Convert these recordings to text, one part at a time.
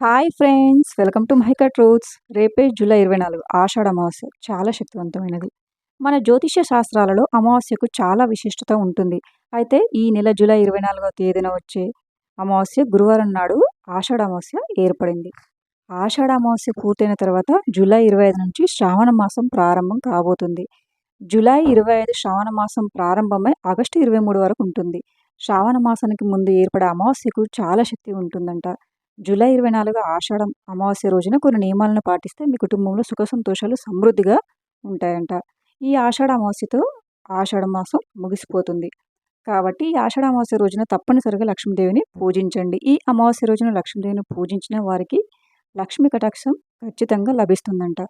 Hi friends welcome to mica truths. రేపే July ఇరవై నాలుగు ఆషాఢ అమావాస్య చాలా శక్తివంతమైనది. మన జ్యోతిష్య శాస్త్రాలలో అమావాస్యకు చాలా విశిష్టత ఉంటుంది. అయితే ఈ నెల జూలై ఇరవై నాలుగవ తేదీన వచ్చే అమావాస్య గురువారం నాడు ఆషాఢ అమావాస్య ఏర్పడింది. ఆషాఢ అమావాస్య పూర్తయిన తర్వాత జూలై ఇరవై ఐదు నుంచి శ్రావణ మాసం ప్రారంభం కాబోతుంది. జూలై ఇరవై ఐదు శ్రావణ మాసం ప్రారంభమై ఆగస్టు ఇరవై మూడు వరకు ఉంటుంది. శ్రావణ మాసానికి ముందు ఏర్పడే అమావాస్యకు చాలా శక్తి ఉంటుందంట. జూలై ఇరవై నాలుగు ఆషాఢం అమావాస్య రోజున కొన్ని నియమాలను పాటిస్తే మీ కుటుంబంలో సుఖ సంతోషాలు సమృద్ధిగా ఉంటాయంట. ఈ ఆషాఢ అమావాస్యతో ఆషాఢ మాసం ముగిసిపోతుంది. కాబట్టి ఈ ఆషాఢ అమావాస్య రోజున తప్పనిసరిగా లక్ష్మీదేవిని పూజించండి. ఈ అమావాస్య రోజున లక్ష్మీదేవిని పూజించిన వారికి లక్ష్మీ కటాక్షం ఖచ్చితంగా లభిస్తుందంట.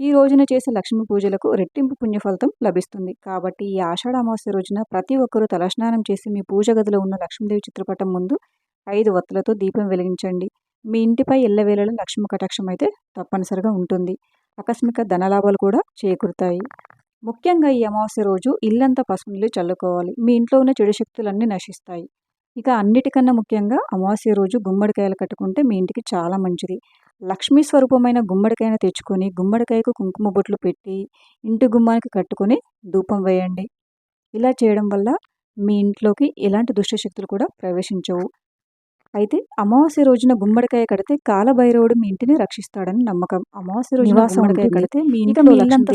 ఈ రోజున చేసే లక్ష్మీ పూజలకు రెట్టింపు పుణ్యఫలితం లభిస్తుంది. కాబట్టి ఈ ఆషాఢ అమావాస్య రోజున ప్రతి ఒక్కరూ తలస్నానం చేసి మీ పూజ గదిలో ఉన్న లక్ష్మీదేవి చిత్రపటం ముందు ఐదు వత్తులతో దీపం వెలిగించండి. మీ ఇంటిపై ఎల్లవేళలో లక్ష్మి కటాక్షం అయితే తప్పనిసరిగా ఉంటుంది. ఆకస్మిక ధనలాభాలు కూడా చేకూరుతాయి. ముఖ్యంగా ఈ అమావాస్య రోజు ఇల్లంతా పసుపు నీళ్ళు చల్లుకోవాలి. మీ ఇంట్లో ఉన్న చెడు శక్తులన్నీ నశిస్తాయి. ఇక అన్నిటికన్నా ముఖ్యంగా అమావాస్య రోజు గుమ్మడికాయలు కట్టుకుంటే మీ ఇంటికి చాలా మంచిది. లక్ష్మీ స్వరూపమైన గుమ్మడికాయను తెచ్చుకొని గుమ్మడికాయకు కుంకుమ బొట్లు పెట్టి ఇంటి గుమ్మానికి కట్టుకొని ధూపం వేయండి. ఇలా చేయడం వల్ల మీ ఇంట్లోకి ఎలాంటి దుష్టశక్తులు కూడా ప్రవేశించవు. అయితే అమావాస్య రోజున గుమ్మడికాయ కడితే కాలభైరవుడు మీ ఇంటిని రక్షిస్తాడని నమ్మకం. అమావాస్య రోజున గుమ్మడికాయ. కడితే మీ ఇంట్లో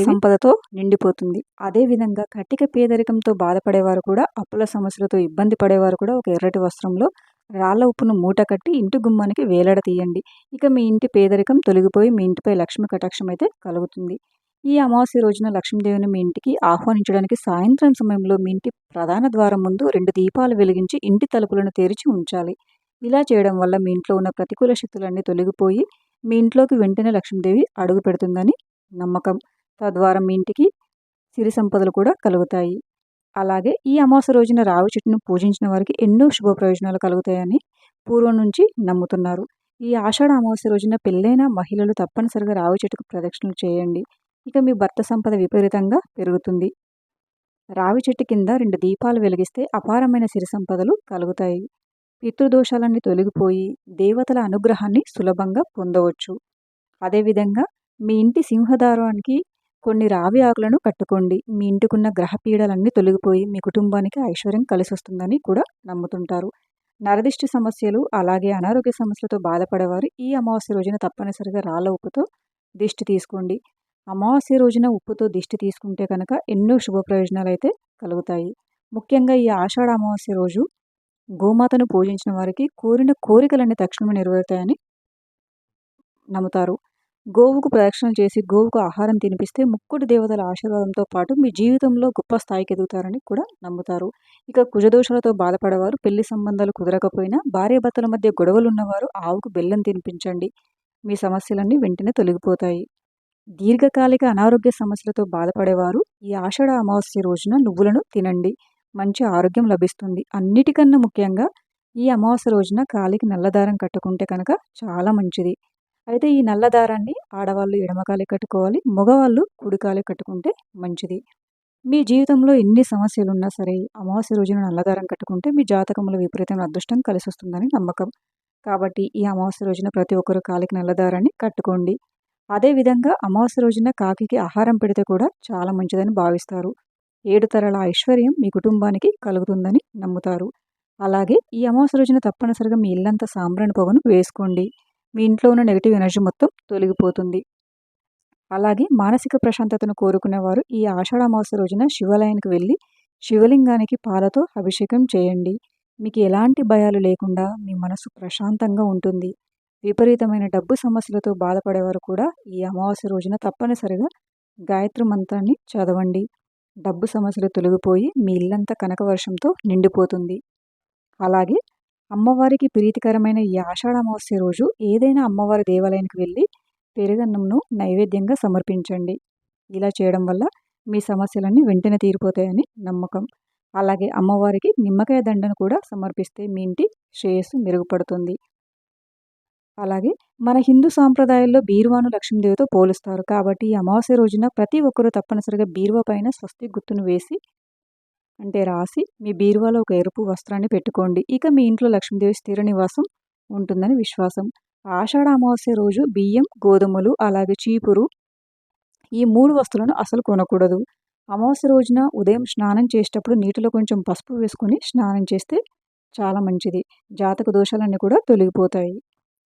సంపదతో నిండిపోతుంది. అదే విధంగా కట్టిక పేదరికంతో బాధపడేవారు కూడా అప్పుల సమస్యలతో ఇబ్బంది పడేవారు కూడా ఒక ఎర్రటి వస్త్రంలో రాళ్ళ ఉప్పును మూట కట్టి ఇంటి గుమ్మానికి వేలాడ తీయండి. ఇక మీ ఇంటి పేదరికం తొలగిపోయి మీ ఇంటిపై లక్ష్మి కటాక్షం అయితే కలుగుతుంది. ఈ అమావాస్య రోజున లక్ష్మీదేవిని మీ ఇంటికి ఆహ్వానించడానికి సాయంత్రం సమయంలో మీ ఇంటి ప్రధాన ద్వారం ముందు రెండు దీపాలు వెలిగించి ఇంటి తలుపులను తెరిచి ఉంచాలి. ఇలా చేయడం వల్ల మీ ఇంట్లో ఉన్న ప్రతికూల శక్తులన్నీ తొలగిపోయి మీ ఇంట్లోకి వెంటనే లక్ష్మీదేవి అడుగు పెడుతుందని నమ్మకం. తద్వారా మీ ఇంటికి సిరి సంపదలు కూడా కలుగుతాయి. అలాగే ఈ అమావాస్య రోజున రావి చెట్టును పూజించిన వారికి ఎన్నో శుభ ప్రయోజనాలు కలుగుతాయని పూర్వం నుంచి నమ్ముతున్నారు. ఈ ఆషాఢ అమావాస్య రోజున పెళ్ళైన మహిళలు తప్పనిసరిగా రావి చెట్టుకు ప్రదక్షిణలు చేయండి. ఇక మీ భర్త సంపద విపరీతంగా పెరుగుతుంది. రావి చెట్టు కింద రెండు దీపాలు వెలిగిస్తే అపారమైన సిరి సంపదలు కలుగుతాయి. పితృదోషాలన్నీ తొలగిపోయి దేవతల అనుగ్రహాన్ని సులభంగా పొందవచ్చు. అదేవిధంగా మీ ఇంటి సింహదారానికి కొన్ని రావి ఆకులను కట్టుకోండి. మీ ఇంటికున్న గ్రహ పీడలన్నీ తొలగిపోయి మీ కుటుంబానికి ఐశ్వర్యం కలిసి వస్తుందని కూడా నమ్ముతుంటారు. నరదిష్టి సమస్యలు అలాగే అనారోగ్య సమస్యలతో బాధపడేవారు ఈ అమావాస్య రోజున తప్పనిసరిగా రాళ్ళ ఉప్పుతో దిష్టి తీసుకోండి. అమావాస్య రోజున ఉప్పుతో దిష్టి తీసుకుంటే కనుక ఎన్నో శుభ ప్రయోజనాలు అయితే కలుగుతాయి. ముఖ్యంగా ఈ ఆషాఢ అమావాస్య రోజు గోమాతను పూజించిన వారికి కోరిన కోరికలన్నీ తక్షణమే నెరవేరుతాయని నమ్ముతారు. గోవుకు ప్రదక్షిణలు చేసి గోవుకు ఆహారం తినిపిస్తే ముక్కుడు దేవతల ఆశీర్వాదంతో పాటు మీ జీవితంలో గొప్ప స్థాయికి ఎదుగుతారని కూడా నమ్ముతారు. ఇక కుజదోషాలతో బాధపడేవారు పెళ్ళి సంబంధాలు కుదరకపోయినా భార్యాభర్తల మధ్య గొడవలు ఉన్నవారు ఆవుకు బెల్లం తినిపించండి. మీ సమస్యలన్నీ వెంటనే తొలగిపోతాయి. దీర్ఘకాలిక అనారోగ్య సమస్యలతో బాధపడేవారు ఈ ఆషాఢ అమావాస్య రోజున నువ్వులను తినండి. మంచి ఆరోగ్యం లభిస్తుంది. అన్నిటికన్నా ముఖ్యంగా ఈ అమావాస్య రోజున కాలికి నల్లదారం కట్టుకుంటే కనుక చాలా మంచిది. అయితే ఈ నల్లదారాన్ని ఆడవాళ్ళు ఎడమకాలి కట్టుకోవాలి మగవాళ్ళు కుడికాలి కట్టుకుంటే మంచిది. మీ జీవితంలో ఎన్ని సమస్యలు ఉన్నా సరే అమావాస్య రోజున నల్లదారం కట్టుకుంటే మీ జాతకంలో విపరీతమైన అదృష్టం కలిసి వస్తుందని నమ్మకం. కాబట్టి ఈ అమావాస్య రోజున ప్రతి ఒక్కరు కాలికి నల్లదారాన్ని కట్టుకోండి. అదేవిధంగా అమావాస్య రోజున కాకికి ఆహారం పెడితే కూడా చాలా మంచిదని భావిస్తారు. ఏడు తరాల ఐశ్వర్యం మీ కుటుంబానికి కలుగుతుందని నమ్ముతారు. అలాగే ఈ అమావాస్య రోజున తప్పనిసరిగా మీ ఇల్లంతా సాంబ్రాణి పొగను వేసుకోండి. మీ ఇంట్లో ఉన్న నెగిటివ్ ఎనర్జీ మొత్తం తొలగిపోతుంది. అలాగే మానసిక ప్రశాంతతను కోరుకునేవారు ఈ ఆషాఢ అమావాస్య రోజున శివాలయానికి వెళ్ళి శివలింగానికి పాలతో అభిషేకం చేయండి. మీకు ఎలాంటి భయాలు లేకుండా మీ మనసు ప్రశాంతంగా ఉంటుంది. విపరీతమైన డబ్బు సమస్యలతో బాధపడేవారు కూడా ఈ అమావాస్య రోజున తప్పనిసరిగా గాయత్రి మంత్రాన్ని చదవండి. డబ్బు సమస్యలు తొలగిపోయి మీ ఇల్లంతా కనక వర్షంతో నిండిపోతుంది. అలాగే అమ్మవారికి ప్రీతికరమైన ఈ ఆషాఢ అమావాస్య రోజు ఏదైనా అమ్మవారి దేవాలయానికి వెళ్ళి పెరుగన్నంను నైవేద్యంగా సమర్పించండి. ఇలా చేయడం వల్ల మీ సమస్యలన్నీ వెంటనే తీరిపోతాయని నమ్మకం. అలాగే అమ్మవారికి నిమ్మకాయ దండను కూడా సమర్పిస్తే మీ ఇంటి శ్రేయస్సు మెరుగుపడుతుంది. అలాగే మన హిందూ సాంప్రదాయాల్లో బీరువాను లక్ష్మీదేవితో పోలుస్తారు. కాబట్టి ఈ అమావాస్య రోజున ప్రతి ఒక్కరూ తప్పనిసరిగా బీరువా పైన స్వస్తి గుర్తును వేసి అంటే రాసి మీ బీరువాలో ఒక ఎరుపు వస్త్రాన్ని పెట్టుకోండి. ఇక మీ ఇంట్లో లక్ష్మీదేవి స్థిర నివాసం ఉంటుందని విశ్వాసం. ఆషాఢ అమావాస్య రోజు బియ్యం గోధుమలు అలాగే చీపురు ఈ మూడు వస్తువులను అసలు కొనకూడదు. అమావాస్య రోజున ఉదయం స్నానం చేసేటప్పుడు నీటిలో కొంచెం పసుపు వేసుకొని స్నానం చేస్తే చాలా మంచిది. జాతక దోషాలన్నీ కూడా తొలగిపోతాయి.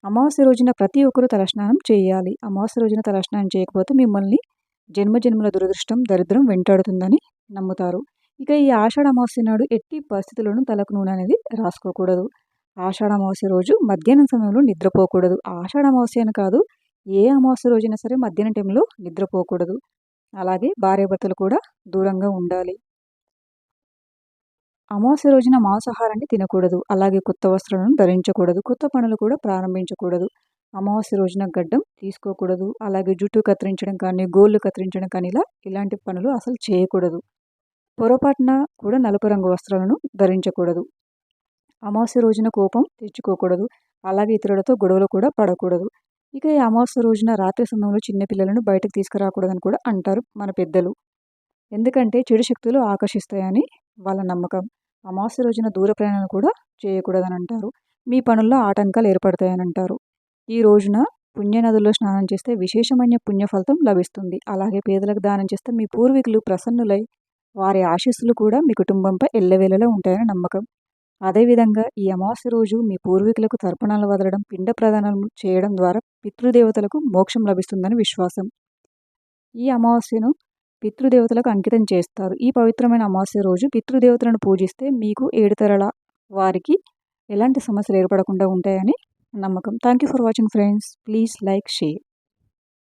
అమావాస్య రోజున ప్రతి ఒక్కరూ తలస్నానం చేయాలి. అమావాస్య రోజున తలస్నానం చేయకపోతే మిమ్మల్ని జన్మజన్మల దురదృష్టం దరిద్రం వెంటాడుతుందని నమ్ముతారు. ఇక ఈ ఆషాఢ అమావాస్య నాడు ఎట్టి పరిస్థితుల్లోనూ తలకు నూనె అనేది రాసుకోకూడదు. ఆషాఢ అమావాస్య రోజు మధ్యాహ్నం సమయంలో నిద్రపోకూడదు. ఆషాఢ అమావాస్య అని కాదు ఏ అమావాస్య రోజైనా సరే మధ్యాహ్నం టైంలో నిద్రపోకూడదు. అలాగే భార్యాభర్తలు కూడా దూరంగా ఉండాలి. అమావాస్య రోజున మాంసాహారాన్ని తినకూడదు. అలాగే కొత్త వస్త్రాలను ధరించకూడదు. కొత్త పనులు కూడా ప్రారంభించకూడదు. అమావాస్య రోజున గడ్డం తీసుకోకూడదు. అలాగే జుట్టు కత్తిరించడం కానీ గోళ్ళు కత్తిరించడం కానీ ఇలా ఇలాంటి పనులు అసలు చేయకూడదు. పొరపాటున కూడా నలుపు రంగు వస్త్రాలను ధరించకూడదు. అమావాస్య రోజున కోపం తెచ్చుకోకూడదు. అలాగే ఇతరులతో గొడవలు కూడా పడకూడదు. ఇక ఈ అమావాస్య రోజున రాత్రి సమయంలో చిన్నపిల్లలను బయటకు తీసుకురాకూడదని కూడా అంటారు మన పెద్దలు. ఎందుకంటే చెడు శక్తులు ఆకర్షిస్తాయని వాళ్ళ నమ్మకం. అమావాస్య రోజున దూర ప్రయాణాలు కూడా చేయకూడదని అంటారు మీ పనుల్లో ఆటంకాలు ఏర్పడతాయని అంటారు ఈ రోజున పుణ్యనదుల్లో స్నానం చేస్తే విశేషమైన పుణ్య ఫలితం లభిస్తుంది. అలాగే పేదలకు దానం చేస్తే మీ పూర్వీకులు ప్రసన్నులై వారి ఆశీస్సులు కూడా మీ కుటుంబంపై ఎల్లవేళలో ఉంటాయని నమ్మకం. అదేవిధంగా ఈ అమావాస్య రోజు మీ పూర్వీకులకు తర్పణాలు వదలడం పిండ ప్రదానాలు చేయడం ద్వారా పితృదేవతలకు మోక్షం లభిస్తుందని విశ్వాసం. ఈ అమావాస్యను పితృదేవతలకు అంకితం చేస్తారు. ఈ పవిత్రమైన అమావాస్య రోజు పితృదేవతలను పూజిస్తే మీకు ఏడు తరల వారికి ఎలాంటి సమస్యలు ఏర్పడకుండా ఉంటాయని నమ్మకం. Thank you for watching friends please like share